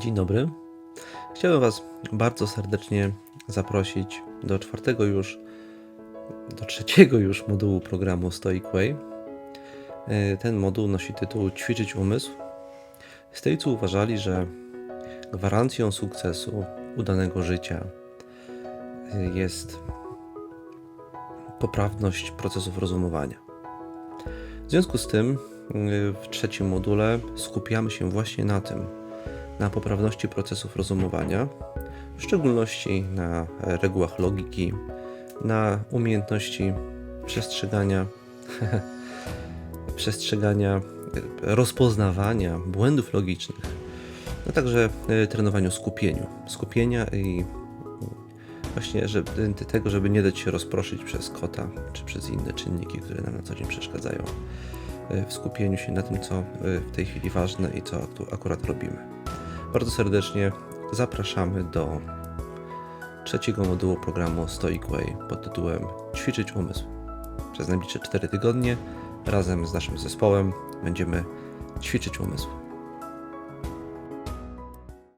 Dzień dobry. Chciałem Was bardzo serdecznie zaprosić do czwartego już, do trzeciego już modułu programu Stoic Way. E, Ten moduł nosi tytuł Ćwiczyć umysł. Stoicy uważali, że gwarancją sukcesu udanego życia e, jest poprawność procesów rozumowania. W związku z tym, y, w trzecim module skupiamy się właśnie na tym, na poprawności procesów rozumowania, w szczególności na regułach logiki, na umiejętności przestrzegania, przestrzegania, rozpoznawania błędów logicznych, a także y, trenowaniu skupieniu, skupienia i właśnie żeby, tego, żeby nie dać się rozproszyć przez kota czy przez inne czynniki, które nam na co dzień przeszkadzają y, w skupieniu się na tym, co y, w tej chwili ważne i co aktu- akurat robimy. Bardzo serdecznie zapraszamy do trzeciego modułu programu Stoic Way pod tytułem Ćwiczyć umysł. Przez najbliższe 4 tygodnie razem z naszym zespołem będziemy ćwiczyć umysł.